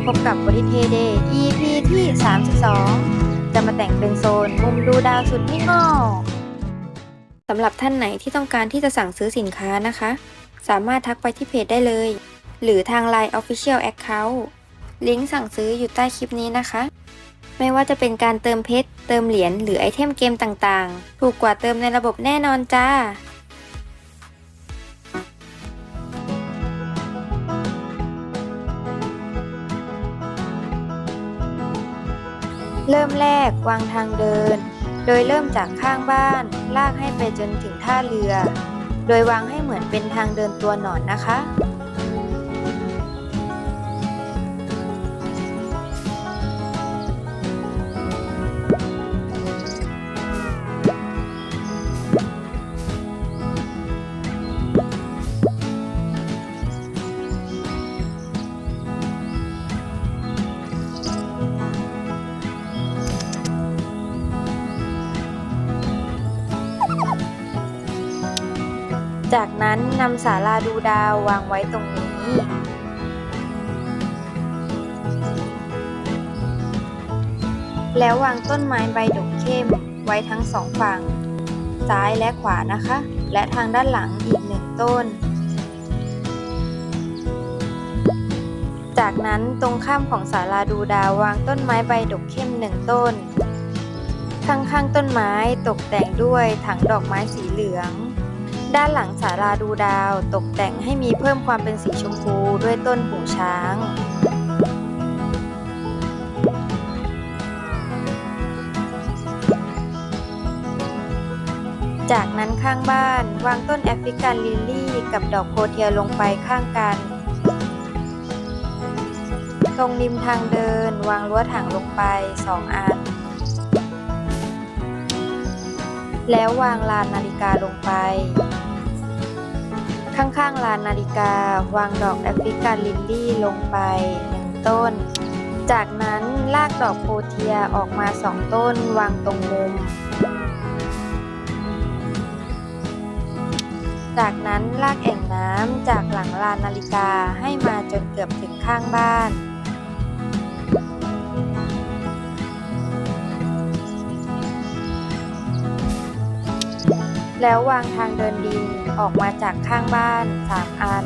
มาพบกับบริเทเดย์ EP ที่ 32 จะมาแต่งเป็นโซนมุมดูดาวสุดมิงอสำหรับท่านไหนที่ต้องการที่จะสั่งซื้อสินค้านะคะ สามารถทักไปที่เพจได้เลย หรือทาง Line Official Account ลิงก์สั่งซื้ออยู่ใต้คลิปนี้นะคะ ไม่ว่าจะเป็นการเติมเพชร เติมเหรียญ หรือไอเทมเกมต่างๆ ถูกกว่าเติมในระบบแน่นอนจ้า เริ่มแรกวางทางเดิน โดยเริ่มจากข้างบ้าน ลากให้ไปจนถึงท่าเรือ โดยวางให้เหมือนเป็นทางเดินตัวหนอนนะคะ จากนั้นนำศาลาดูดาววางไว้ตรงนี้ แล้ววางต้นไม้ใบดกเข้มไว้ทั้งสองฝั่ง ซ้ายและขวานะคะ และทางด้านหลังอีกหนึ่งต้น จากนั้นตรงข้ามของศาลาดูดาววางต้นไม้ใบดกเข้มหนึ่งต้น ข้างๆต้นไม้ตกแต่งด้วยถังดอกไม้สีเหลือง ด้านหลังศาลาดูดาวตกแต่งให้มีเพิ่มความเป็นสีชมพูด้วยต้นหูช้างจากนั้นข้างบ้านวางต้นแอฟริกันลิลลี่กับดอกโคเทียลงไปข้างกัน ตรงริมทางเดินวางลวดถังลงไปสองอัน แล้ววางลานนาฬิกาลงไป ข้างๆลานนาฬิกา วางดอกแอฟริกันลิลลี่ลงไปหนึ่งต้น จากนั้นลากดอกโพเทียออกมาสองต้นวางตรงมุม จากนั้นลากแอ่งน้ำจากหลังลานนาฬิกาให้มาจนเกือบถึงข้างบ้านแล้ววางทางเดินดิน ออกมาจากข้างบ้าน 3 อัน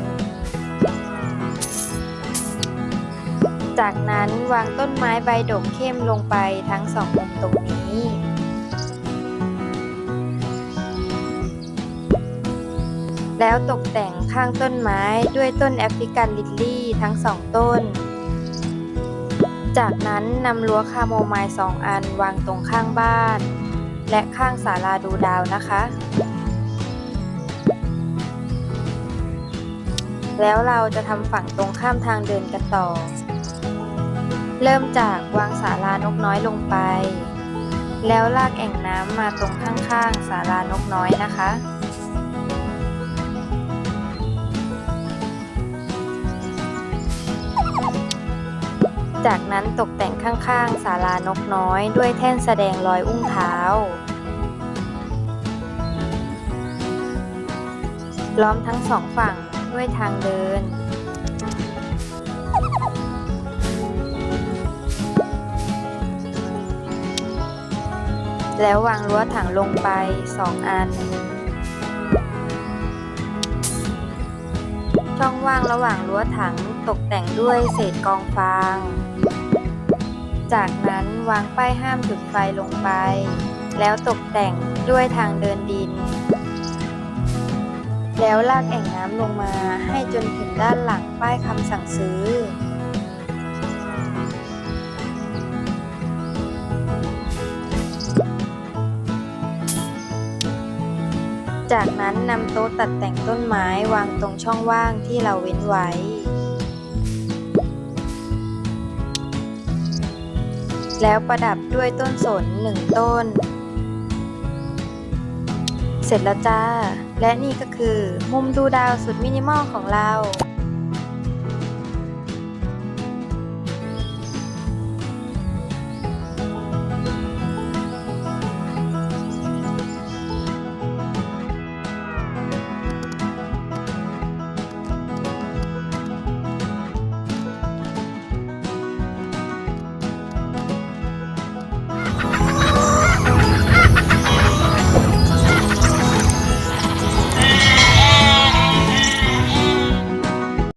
จากนั้นวางต้นไม้ใบดกเข้มลงไปทั้งสองมุมตรงนี้ แล้วตกแต่งข้างต้นไม้ด้วยต้นแอฟริกันลิลลี่ทั้งสองต้น จากนั้นนำรั้วคาโมไมล์สองอันวางตรงข้างบ้านและข้างศาลาดูดาวนะคะ แล้วเราจะทำฝั่งตรงข้ามทางเดินกันต่อ เริ่มจากวางศาลานกน้อยลงไป แล้วลากแอ่งน้ำมาตรงข้างๆศาลานกน้อยนะคะ จากนั้นตกแต่งข้างๆศาลานกน้อยด้วยแท่นแสดงรอยอุ้งเท้าล้อมทั้งสองฝั่ง ด้วยทางเดิน แล้ววางรั้วถังลงไปสองอัน ช่องว่างระหว่างรั้วถังตกแต่งด้วยเศษกองฟาง จากนั้นวางป้ายห้ามจุดไฟลงไป แล้วตกแต่งด้วยทางเดินดิน แล้วลากแอ่งน้ำลงมาให้จนถึงด้านหลังป้ายคำสั่งซื้อ จากนั้นนำโต๊ะตัดแต่งต้นไม้วางตรงช่องว่างที่เราเว้นไว้แล้วประดับด้วยต้นสนหนึ่งต้น เสร็จแล้วจ้า และนี่ก็คือ มุมดูดาวสุดมินิมอลของเรา